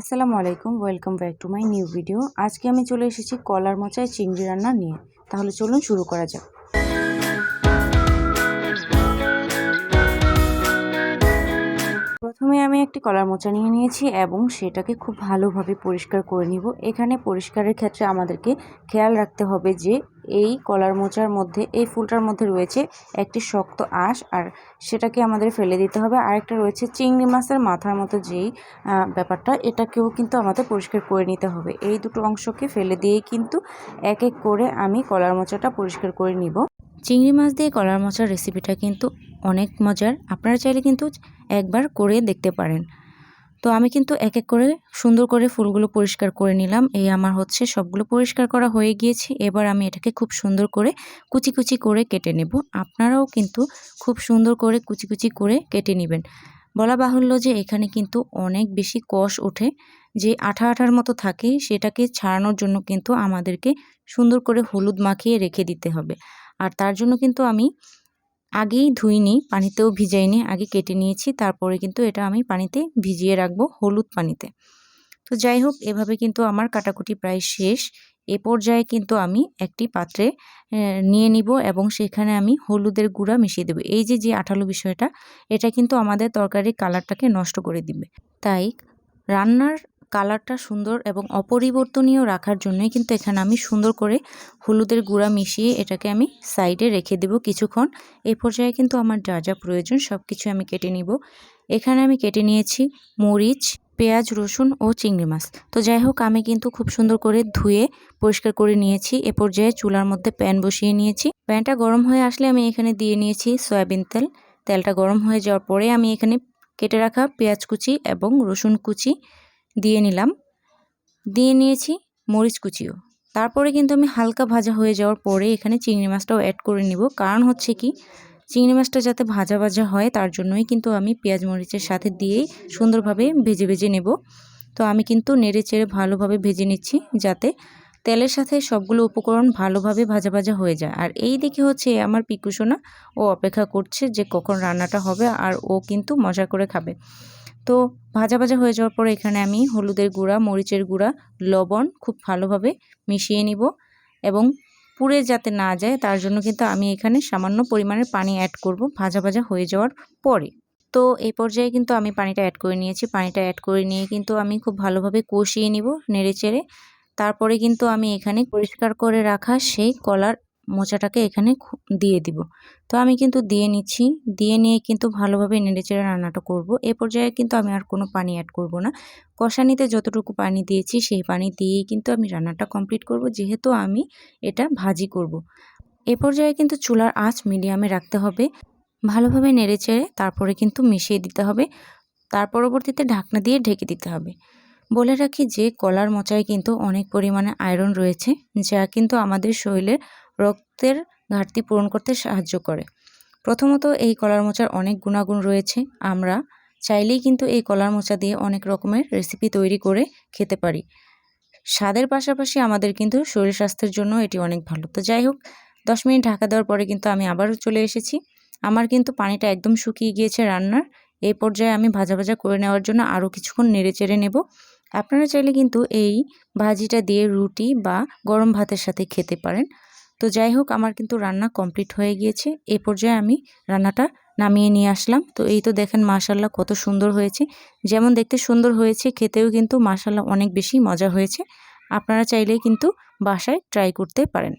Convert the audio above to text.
আসসালামু আলাইকুম welcome back to my new video আজকে আমি চলে এসেছি কলার মোচায় চিংড়ি রান্না নিয়ে। তাহলে চলুন শুরু করা যাক। একটি কলার মোচা নিয়ে নিয়েছি এবং সেটাকে খুব ভালোভাবে পরিষ্কার করে নিব। এখানে পরিষ্কারের ক্ষেত্রে আমাদেরকে খেয়াল রাখতে হবে যে এই কলার মোচার মধ্যে, এই ফুলটার মধ্যে রয়েছে একটি শক্ত আঁশ আর সেটাকে আমাদের ফেলে দিতে হবে। আরেকটা রয়েছে চিংড়ি মাছের মাথার মতো যেই ব্যাপারটা, এটাকেও কিন্তু আমাদের পরিষ্কার করে নিতে হবে। এই দুটো অংশকে ফেলে দিয়েই কিন্তু এক এক করে আমি কলার মোচাটা পরিষ্কার করে নিব। চিংড়ি মাছ দিয়ে কলার মোচার রেসিপিটা কিন্তু অনেক মজার। আপনারা চাইলে কিন্তু একবার করে দেখতে পারেন। তো আমি কিন্তু এক এক করে সুন্দর করে ফুলগুলো পরিষ্কার করে নিলাম। এই আমার হচ্ছে সবগুলো পরিষ্কার করা হয়ে গিয়েছে। এবার আমি এটাকে খুব সুন্দর করে কুচি কুচি করে কেটে নেব। আপনারাও কিন্তু খুব সুন্দর করে কুচি কুচি করে কেটে নেবেন। বলা বাহুল্য যে এখানে কিন্তু অনেক বেশি কষ ওঠে। যে আঠা আঠার মতো থাকে সেটাকে ছাড়ানোর জন্য কিন্তু আমাদেরকে সুন্দর করে হলুদ মাখিয়ে রেখে দিতে হবে। আর তার জন্য কিন্তু আমি আগেই ধুই ধুইনি, পানিতেও ভিজাই ভিজাইনি, আগে কেটে নিয়েছি, তারপরে কিন্তু এটা আমি পানিতে ভিজিয়ে রাখব হলুদ পানিতে। তো যাই হোক, এভাবে কিন্তু আমার কাটাকুটি প্রায় শেষ। এ পর্যায়ে কিন্তু আমি একটি পাত্রে নিয়ে নিব এবং সেখানে আমি হলুদের গুঁড়া মিশিয়ে দেবো। এই যে যে আঠালো বিষয়টা, এটা কিন্তু আমাদের তরকারির কালারটাকে নষ্ট করে দিবে। তাই রান্নার কালারটা সুন্দর এবং অপরিবর্তনীয় রাখার জন্যই কিন্তু এখানে আমি সুন্দর করে হলুদের গুঁড়া মিশিয়ে এটাকে আমি সাইডে রেখে দেব কিছুক্ষণ। এই পর্যায়ে কিন্তু আমার যা যা প্রয়োজন সব কিছু আমি কেটে নিব। এখানে আমি কেটে নিয়েছি মরিচ, পেঁয়াজ, রসুন ও চিংড়ি মাছ। তো যাই হোক, আমি কিন্তু খুব সুন্দর করে ধুয়ে পরিষ্কার করে নিয়েছি। এ পর্যায়ে চুলার মধ্যে প্যান বসিয়ে নিয়েছি। প্যানটা গরম হয়ে আসলে আমি এখানে দিয়ে নিয়েছি সয়াবিন তেল। তেলটা গরম হয়ে যাওয়ার পরে আমি এখানে কেটে রাখা পেঁয়াজ কুচি এবং রসুন কুচি। দিয়ে নিলাম। দিয়ে নিয়েছি মরিচ কুচিও। তারপরে কিন্তু আমি হালকা ভাজা হয়ে যাওয়ার পরে এখানে চিংড়ি মাছটাও অ্যাড করে নিব। কারণ হচ্ছে কি, চিংড়ি মাছটা যাতে ভাজা ভাজা হয় তার জন্যই কিন্তু আমি পেঁয়াজ মরিচের সাথে দিয়েই সুন্দরভাবে ভেজে ভেজে নেব। তো আমি কিন্তু নেড়ে চেড়ে ভালোভাবে ভেজে নিচ্ছি যাতে তেলের সাথে সবগুলো উপকরণ ভালোভাবে ভাজা ভাজা হয়ে যায়। আর এই দিকে হচ্ছে আমার পিকুসোনা ও অপেক্ষা করছে যে কখন রান্নাটা হবে আর ও কিন্তু মজা করে খাবে। তো ভাজা ভাজা হয়ে যাওয়ার পরে এখানে আমি হলুদের গুঁড়া, মরিচের গুঁড়া, লবণ খুব ভালোভাবে মিশিয়ে নিব এবং পুড়ে যাতে না যায় তার জন্য কিন্তু আমি এখানে সামান্য পরিমাণের পানি অ্যাড করব ভাজা ভাজা হয়ে যাওয়ার পরে। তো এই পর্যায়ে কিন্তু আমি পানিটা অ্যাড করে নিয়েছি। পানিটা অ্যাড করে নিয়ে কিন্তু আমি খুব ভালোভাবে কষিয়ে নিব নেড়ে চেড়ে। তারপরে কিন্তু আমি এখানে পরিষ্কার করে রাখা সেই কলার মোচাটাকে এখানে দিয়ে দিব। তো আমি কিন্তু দিয়ে নিচ্ছি। দিয়ে নিয়ে কিন্তু ভালোভাবে নেড়েচেড়ে রান্নাটা করব। এ পর্যায়ে কিন্তু আমি আর কোনো পানি অ্যাড করব না। কষানিতে যতটুকু পানি দিয়েছি, সেই পানি দিয়েই কিন্তু আমি রান্নাটা কমপ্লিট করব। যেহেতু আমি এটা ভাজি করব। এ পর্যায়ে কিন্তু চুলার আঁচ মিডিয়ামে রাখতে হবে। ভালোভাবে নেড়েচেড়ে তারপরে কিন্তু মিশিয়ে দিতে হবে। তার পরবর্তীতে ঢাকনা দিয়ে ঢেকে দিতে হবে। বলে রাখি যে কলার মোচায় কিন্তু অনেক পরিমাণে আয়রন রয়েছে, যা কিন্তু আমাদের শরীরের রক্তের ঘাটতি পূরণ করতে সাহায্য করে। প্রথমত, এই কলার মোচার অনেক গুণাগুণ রয়েছে। আমরা চাইলেই কিন্তু এই কলার মোচা দিয়ে অনেক রকমের রেসিপি তৈরি করে খেতে পারি। স্বাদের পাশাপাশি আমাদের কিন্তু শরীর স্বাস্থ্যের জন্য এটি অনেক ভালো। তো যাই হোক, দশ মিনিট ঢাকা দেওয়ার পরে কিন্তু আমি আবারও চলে এসেছি। আমার কিন্তু পানিটা একদম শুকিয়ে গিয়েছে রান্নার। এই পর্যায়ে আমি ভাজা ভাজা করে নেওয়ার জন্য আরও কিছুক্ষণ নেড়ে চেড়ে নেব। আপনারা চাইলে কিন্তু এই ভাজিটা দিয়ে রুটি বা গরম ভাতের সাথে খেতে পারেন। তো যাই হোক, আমার কিন্তু রান্না কমপ্লিট হয়ে গিয়েছে। এ পর্যায়ে আমি রান্নাটা নামিয়ে নিয়ে আসলাম। তো এই তো দেখেন মাশাল্লাহ কত সুন্দর হয়েছে। যেমন দেখতে সুন্দর হয়েছে, খেতেও কিন্তু মাশাল্লাহ অনেক বেশি মজা হয়েছে। আপনারা চাইলেই কিন্তু বাসায় ট্রাই করতে পারেন।